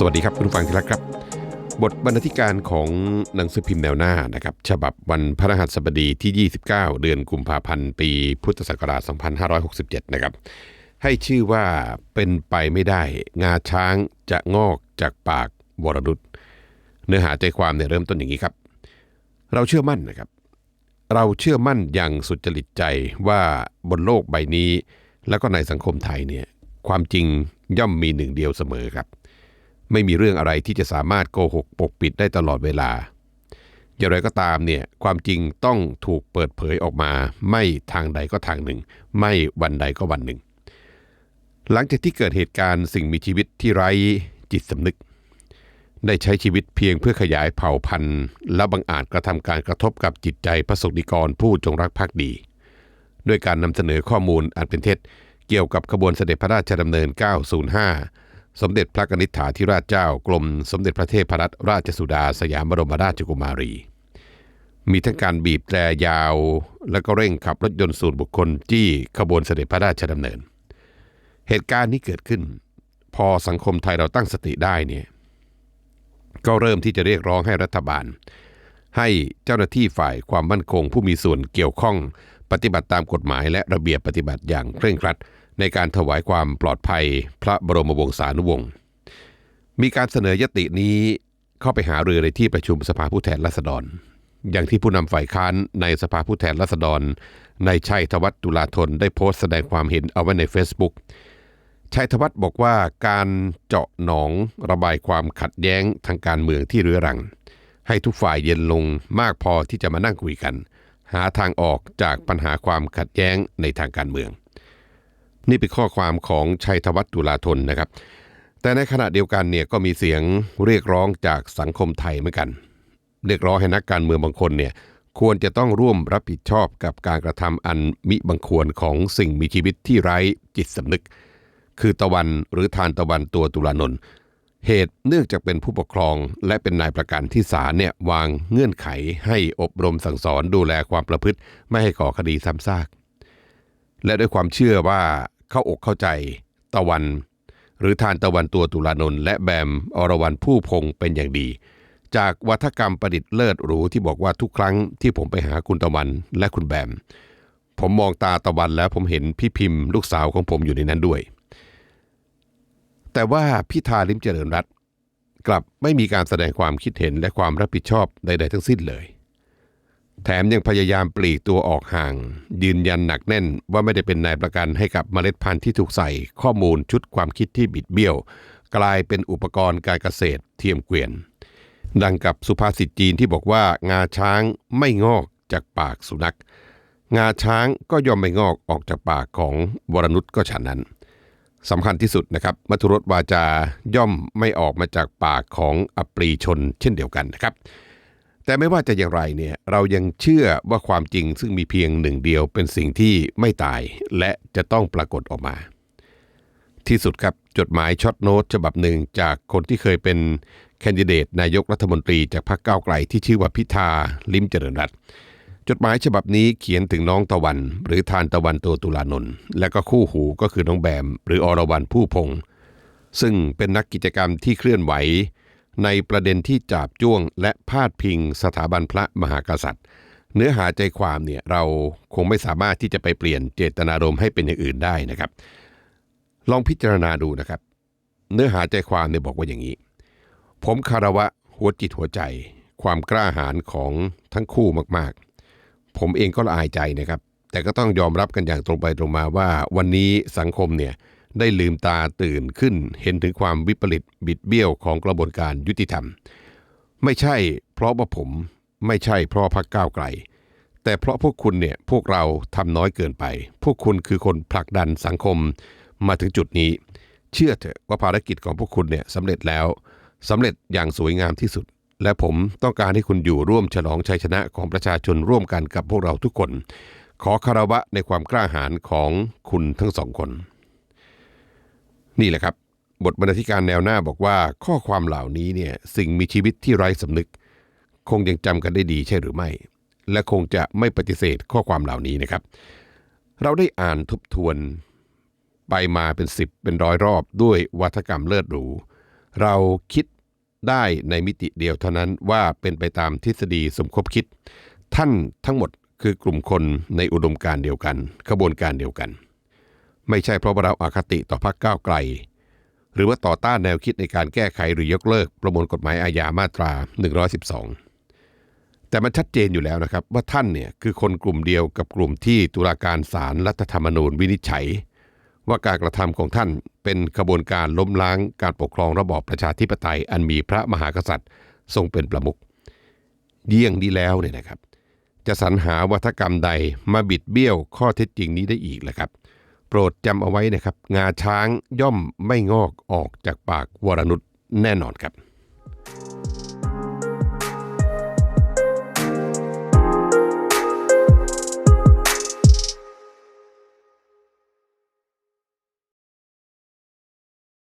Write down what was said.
สวัสดีครับคุณผู้ฟังที่รักครับ บทบรรณาธิการของหนังสือพิมพ์แนวหน้านะครับ ฉบับวันพฤหัสบดีที่ 29 เดือนกุมภาพันธ์ปีพุทธศักราช 2567 นะครับ ให้ชื่อว่าเป็นไปไม่ได้ งาช้างจะงอกจากปากวรนุษเนื้อหาใจความเนี่ยเริ่มต้นอย่างนี้ครับ เราเชื่อมั่นนะครับ เราเชื่อมั่นอย่างสุดจริตใจว่าบนโลกใบนี้ แล้วก็ในสังคมไทยเนี่ยความจริงย่อมมีหนึ่งเดียวเสมอครับ ไม่มีเรื่องอะไรที่จะสามารถโกหกปกปิดได้ตลอดเวลา อย่างไรก็ตามเนี่ยความจริงต้องถูกเปิดเผยออกมา ไม่ทางใดก็ทางหนึ่ง ไม่วันใดก็วันหนึ่ง หลังจากที่เกิดเหตุการณ์สิ่งมีชีวิตที่ไร้จิตสำนึก ได้ใช้ชีวิตเพียงเพื่อขยายเผ่าพันธุ์ และบังอาจกระทำการกระทบกับจิตใจพระสงฆ์นิกรผู้จงรักภักดีด้วยการนำเสนอข้อมูลอันเป็นเท็จ เกี่ยวกับขบวนเสด็จพระราชดำเนิน 905 สมเด็จพระกนิษฐาธิราชเจ้ากรมสมเด็จพระเทพรัตนราชสุดาสยามบรมราชกุมารี มีทั้งการบีบแตรยาว และก็เร่งขับรถยนต์ส่วนบุคคลจี้ขบวนเสด็จพระราชดำเนิน เหตุการณ์นี้เกิดขึ้น พอสังคมไทยเราตั้งสติได้เนี่ยก็เริ่มที่จะเรียกร้องให้รัฐบาล ให้เจ้าหน้าที่ฝ่ายความมั่นคงผู้มีส่วนเกี่ยวข้อง ปฏิบัติตามกฎหมายและระเบียบปฏิบัติอย่างเคร่งครัด ในการถวายความปลอดภัยพระบรมวงศานุวงศ์มีการเสนอยตินี้เข้าไปหาเรือในที่ประชุมสภาผู้แทนราษฎร อย่างที่ผู้นำฝ่ายค้านในสภาผู้แทนราษฎร ในชัยธวัฒน์ตุลาธนได้โพสต์แสดงความเห็นเอาไว้ใน Facebook ชัยธวัฒน์บอกว่าการเจาะหนองระบายความขัดแย้งทางการเมืองที่เรื้อรัง ให้ทุกฝ่ายเย็นลงมากพอที่จะมานั่งคุยกัน หาทางออกจากปัญหาความขัดแย้งในทางการเมือง นี่เป็นข้อความของชัยธวัฒน์ตุลาธนนะครับ แต่ในขณะเดียวกันเนี่ยก็มีเสียงเรียกร้องจากสังคมไทยเหมือนกัน เรียกร้องให้นักการเมืองบางคนเนี่ยควรจะต้องร่วมรับผิดชอบกับการกระทำอันมิบังควรของสิ่งมีชีวิตที่ไร้จิตสำนึก คือตะวันหรือทานตะวันตัวตุลานนท์เหตุเนื่องจากเป็นผู้ปกครองและเป็นนายประกันที่ศาลเนี่ยวางเงื่อนไขให้อบรมสั่งสอนดูแลความประพฤติ ไม่ให้ก่อคดีซ้ำซาก และด้วยความเชื่อว่า เข้าอกเข้าใจ ตะวัน หรือทานตะวันตัวตุลานนท์และแบมอรวรรณผู้พงเป็นอย่างดี จากวัฒกรรมประดิษฐ์เลิศหรูที่บอกว่าทุกครั้งที่ผมไปหาคุณตะวันและคุณแบม ผมมองตาตะวันแล้วผมเห็นพี่พิมพ์ลูกสาวของผมอยู่ในนั้นด้วย แต่ว่าพิธาลิมเจริญรัตกลับไม่มีการแสดงความคิดเห็นและความรับผิดชอบใด ๆ ทั้งสิ้นเลย แถมยังพยายามปลีกตัวออกห่าง ยืนยันหนักแน่นว่าไม่ได้เป็นนายประกันให้กับเมล็ดพันธุ์ที่ถูกใส่ข้อมูลชุดความคิดที่บิดเบี้ยว กลายเป็นอุปกรณ์การเกษตรเทียมเกวียน ดังกับสุภาษิตจีนที่บอกว่างาช้างไม่งอกจากปากสุนัข งาช้างก็ย่อมไม่งอกออกจากปากของวรนุชก็ฉะนั้นสำคัญที่สุดนะครับมัทุรสวาจาย่อมไม่ออกมาจากปากของอปรีชนเช่นเดียวกันนะครับ แต่ไม่ว่าจะอย่างไรเนี่ยเรายังเชื่อว่าความจริงซึ่งมีเพียงหนึ่งเดียวเป็นสิ่งที่ไม่ตายและจะต้องปรากฏออกมา ที่สุดครับจดหมายช็อตโน้ตฉบับหนึ่งจากคนที่เคยเป็นแคนดิเดตนายกรัฐมนตรีจากพรรคก้าวไกลที่ชื่อว่าพิธาลิมเจริญรัตน์จดหมายฉบับนี้เขียนถึงน้องตะวัน หรือทานตะวันตัวตุลานนท์และก็คู่หูก็คือน้องแบม หรืออรวรรณผู้พงษ์ซึ่งเป็นนักกิจกรรมที่เคลื่อนไหว ในประเด็นที่จาบจ้วง และพาดพิงสถาบันพระมหากษัตริย์ เนื้อหาใจความเนี่ยเราคงไม่สามารถที่จะไปเปลี่ยนเจตนารมณ์ให้เป็นอย่างอื่นได้นะครับ ลองพิจารณาดูนะครับ เนื้อหาใจความเนี่ยบอกว่าอย่างนี้ ผมคารวะหัวจิตหัวใจ ความกล้าหาญของทั้งคู่มากๆ ผมเองก็ละอายใจนะครับ แต่ก็ต้องยอมรับกันอย่างตรงไปตรงมาว่า วันนี้สังคมเนี่ย ได้ลืมตาตื่นขึ้นเห็นถึงความวิปริตบิดเบี้ยวของกระบวนการยุติธรรม ไม่ใช่เพราะว่าผมไม่ใช่เพราะพรรคก้าวไกล แต่เพราะพวกคุณเนี่ยพวกเราทำน้อยเกินไป พวกคุณคือคนผลักดันสังคมมาถึงจุดนี้ เชื่อเถอะว่าภารกิจของพวกคุณเนี่ยสำเร็จแล้วสำเร็จอย่างสวยงามที่สุด และผมต้องการให้คุณอยู่ร่วมฉลองชัยชนะของประชาชนร่วมกันกับพวกเราทุกคน ขอคารวะในความกล้าหาญของคุณทั้งสองคน นี่แหละครับ บทบรรณาธิการแนวหน้าบอกว่าข้อความเหล่านี้เนี่ยสิ่งมีชีวิตที่ไร้สำนึก คงยังจำกันได้ดีใช่หรือไม่ และคงจะไม่ปฏิเสธข้อความเหล่านี้นะครับ เราได้อ่านทบทวน ไปมาเป็นสิบเป็นร้อยรอบด้วยวัฒกรรมเลิศหรูเราคิดได้ในมิติเดียวเท่านั้นว่าเป็นไปตามทฤษฎีสมคบคิด ท่านทั้งหมดคือกลุ่มคนในอุดมการเดียวกัน ขบวนการเดียวกัน ไม่ใช่เพราะว่าเราอาคติต่อพรรคก้าวไกล หรือว่าต่อต้านแนวคิดในการแก้ไขหรือยกเลิกประมวลกฎหมายอาญามาตรา 112 แต่มันชัดเจนอยู่แล้วนะครับ ว่าท่านเนี่ยคือคนกลุ่มเดียวกับกลุ่มที่ตุลาการศาลรัฐธรรมนูญวินิจฉัย ว่าการกระทำของท่านเป็นขบวนการล้มล้างการปกครองระบอบประชาธิปไตย อันมีพระมหากษัตริย์ ทรงเป็นประมุขเยี่ยงนี้แล้วเนี่ยนะครับ จะสรรหาวัฒกรรมใดมาบิดเบี้ยวข้อเท็จจริงนี้ได้อีกแหละครับ โปรดจำเอาไว้นะครับ งาช้างย่อมไม่งอกออกจากปากวรนุษแน่นอนครับ